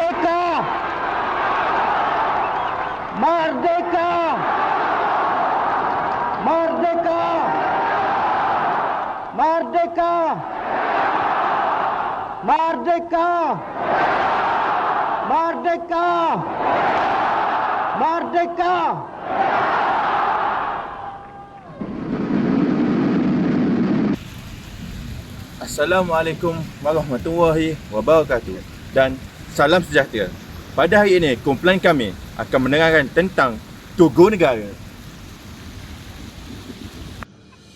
Merdeka! Merdeka! Merdeka! Merdeka! Merdeka! Merdeka! Merdeka! Assalamualaikum warahmatullahi wabarakatuh dan salam sejahtera. Pada hari ini, kumpulan kami akan menerangkan tentang Tugu Negara.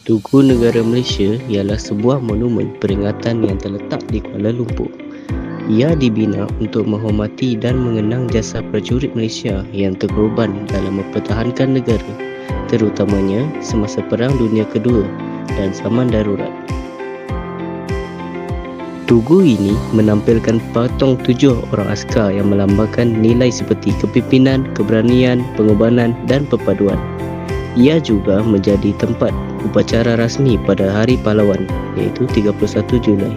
Tugu Negara Malaysia ialah sebuah monumen peringatan yang terletak di Kuala Lumpur. Ia dibina untuk menghormati dan mengenang jasa prajurit Malaysia yang terkorban dalam mempertahankan negara, terutamanya semasa Perang Dunia Kedua dan zaman darurat. Tugu ini menampilkan patung tujuh orang askar yang melambangkan nilai seperti kepimpinan, keberanian, pengorbanan dan perpaduan. Ia juga menjadi tempat upacara rasmi pada Hari Pahlawan iaitu 31 Julai.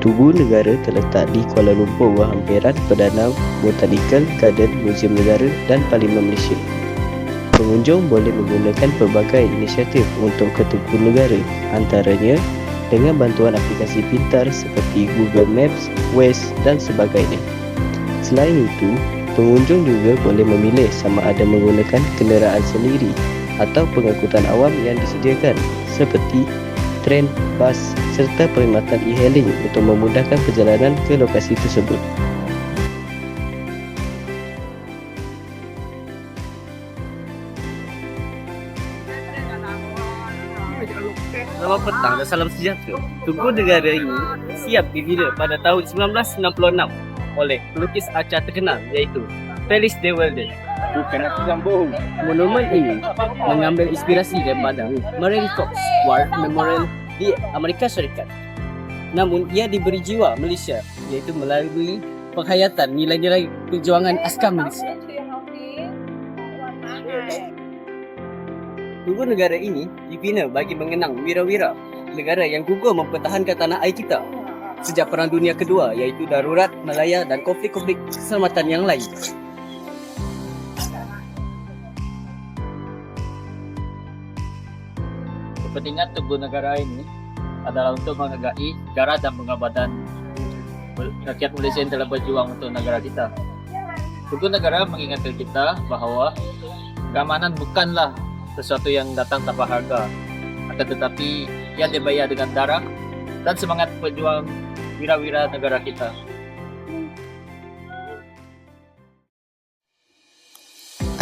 Tugu Negara terletak di Kuala Lumpur berhampiran Perdana Botanical Garden Museum Negara dan Parlimen Malaysia. Pengunjung boleh menggunakan pelbagai inisiatif untuk ke Tugu Negara antaranya dengan bantuan aplikasi pintar seperti Google Maps, Waze dan sebagainya. Selain itu, pengunjung juga boleh memilih sama ada menggunakan kenderaan sendiri atau pengangkutan awam yang disediakan seperti tren, bas serta perkhidmatan e-hailing untuk memudahkan perjalanan ke lokasi tersebut. Petang dan salam sejahtera. Tugu negara ini siap dibina pada tahun 1996 oleh pelukis arca terkenal iaitu Felix de Welden. Bukan aku bohong. Monumen ini mengambil inspirasi daripada Marine Corps War Memorial di Amerika Syarikat. Namun ia diberi jiwa Malaysia iaitu melalui penghayatan nilai-nilai perjuangan askar Malaysia. Tugu negara ini dibina bagi mengenang wira-wira negara yang gugur mempertahankan tanah air kita sejak Perang Dunia Kedua iaitu darurat, Malaya dan konflik-konflik keselamatan yang lain. kepentingan Tugu Negara ini adalah untuk menghargai sejarah dan pengabdian rakyat Malaysia yang telah berjuang untuk negara kita. Tugu Negara mengingatkan kita bahawa keamanan bukanlah sesuatu yang datang tanpa harga, akan tetapi yang dibayar dengan darah dan semangat pejuang wira-wira negara kita.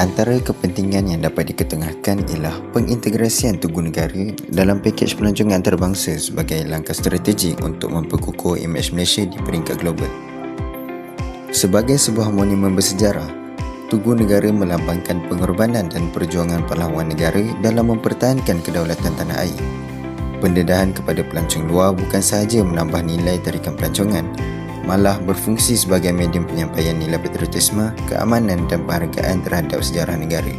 Antara kepentingan yang dapat diketengahkan ialah pengintegrasian Tugu Negara dalam pakej pelancongan antarabangsa sebagai langkah strategik untuk memperkukuh imej Malaysia di peringkat global. Sebagai sebuah monumen bersejarah, Tugu Negara melambangkan pengorbanan dan perjuangan pahlawan negara dalam mempertahankan kedaulatan tanah air. Pendedahan kepada pelancong luar bukan sahaja menambah nilai tarikan pelancongan, malah berfungsi sebagai medium penyampaian nilai patriotisme, keamanan dan penghargaan terhadap sejarah negara.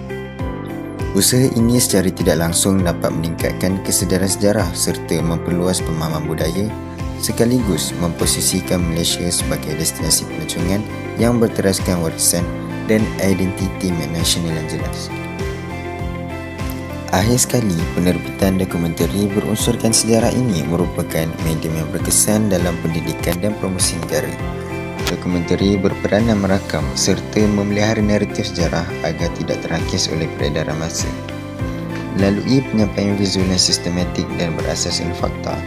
Usaha ini secara tidak langsung dapat meningkatkan kesedaran sejarah serta memperluas pemahaman budaya sekaligus memposisikan Malaysia sebagai destinasi pelancongan yang berteraskan warisan dan identiti nasional yang jelas. Akhir sekali, penerbitan dokumentari berunsurkan sejarah ini merupakan medium yang berkesan dalam pendidikan dan promosi negara. Dokumentari berperanan merakam serta memelihara naratif sejarah agar tidak terhakis oleh peredaran masa. Melalui penyampaian visual yang sistematik dan berasaskan fakta,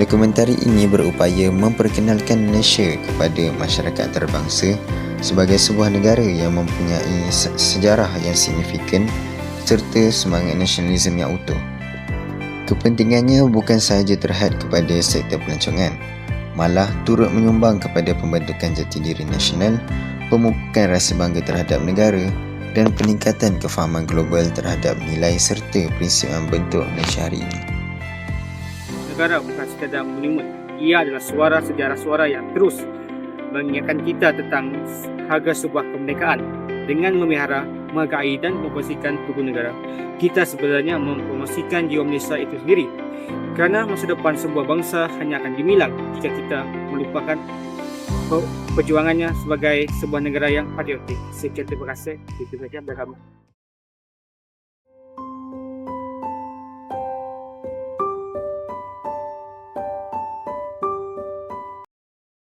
dokumentari ini berupaya memperkenalkan Malaysia kepada masyarakat antarabangsa sebagai sebuah negara yang mempunyai se- sejarah yang signifikan serta semangat nasionalisme yang utuh. Kepentingannya bukan sahaja terhad kepada sektor pelancongan, malah turut menyumbang kepada pembentukan jati diri nasional, pemupukan rasa bangga terhadap negara dan peningkatan kefahaman global terhadap nilai serta prinsip yang bentuk Malaysia hari ini. negara bukan sekadar monumen. Ia adalah suara sejarah suara yang terus mengingatkan kita tentang harga sebuah kemerdekaan. Dengan memelihara, menghargai dan mempromosikan tubuh negara, kita sebenarnya mempromosikan jiwa Malaysia itu sendiri. Kerana masa depan sebuah bangsa hanya akan gemilang jika kita melupakan pe- perjuangannya sebagai sebuah negara yang patriotik. Sekian terima kasih. Itu saja bersama.